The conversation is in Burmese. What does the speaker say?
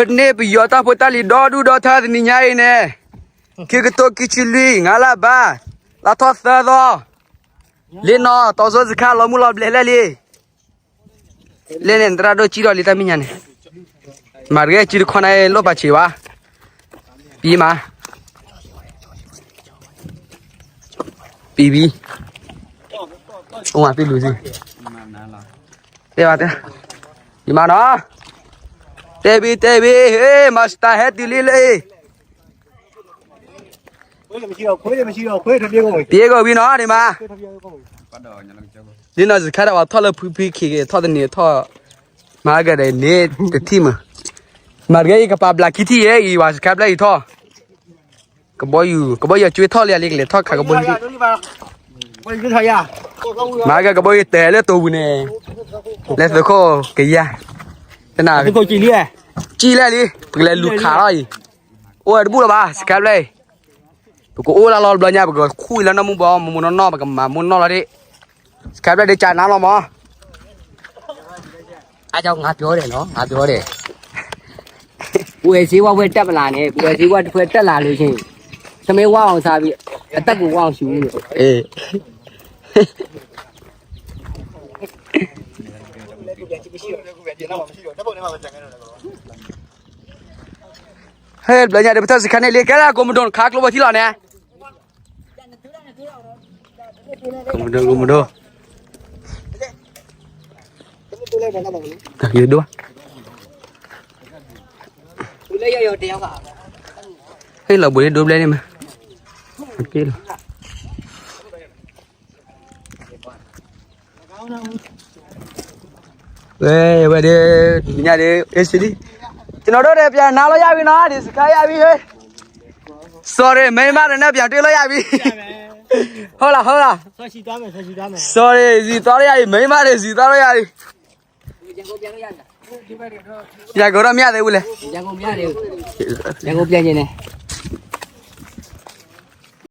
Ướt nếp gió ta phụ ta lì đo đu đo tha thì nì nhai nè Kia cái tô kì chì lì ngã là ba Là thoát sơ đó Lên nó tao dô dì khá lo mu lo lê lê lì Lên lên ra đôi chi đo lì ta mi nhane Mà ghé chi con này lô bà chỉ wa Bí mà Bí bí Ông à bí lùi gì Đây bà thế Bí mà nó Tebi tebi hey masta hai dili le ခွေးလည်းမရှိတော့ခွေးလည်းမရှိတော့ခွေးထပြေးကုန်ပြီ Pie go bi no ni ma ခွေးထပြေးကုန်ပြီ Ni no zikara wa thola pu pu ki ke thoda ni tho Ma ga de ne de team Mar ga ka pa black kitty ye i wa ka black i tho Ka boy yu ka boy ya chui tho le le le tho ka ka boy ဒီပါဘယ်ကြီးထားရ Ma ga ka boy te le to bu ne Let's go ke ya Tana ဒီကိုကြည့်လေး chi le li le lu kha rồi Ôi bu la ba ka black ဘကိုအိုးလာလောဘညာဘကခွေလာနမှုဘောမမနောနောဘကမမနောလာတဲ့စကပ်တဲ့ချာနာလောမအားကြောင့်ငါပြောတယ်နော်ငါပြောတယ်ပူရစီဝဝဲတက်မလာနဲ့ပူရစီဝတစ်ခွဲတက်လာလို့ချင်းသမီးဝအောင်စားပြီးအသက်ကိုဝအောင်ရှူလို့အေး ဟဲ့ဘလညာတဲ့ပထစခနဲ့လေကလာကွန်မဒွန်ခါကလောဘသီလာနဲ့ကွန်မဒွန်ကွန်မဒွန်ရေ ဝဲဝဲဒီညလေးအေးစီဒီကျွန်တော်တို့လည်းပြန်နားလို့ရပြီနော်ဒီစကားရပြီဟဲ့ sorry မိမတွေနဲ့ပြန်တွေ့လို့ရပြီဟုတ်လားဟုတ်လားဆက်ရှိသွားမယ်ဆက်ရှိသွားမယ် sorry စီသွားလို့ရပြီမိမတွေစီသွားလို့ရပြီရန်ကုန်တော့မရသေးဘူးလေရန်ကုန်မရသေးဘူးရန်ကုန်ပြန်နေတယ်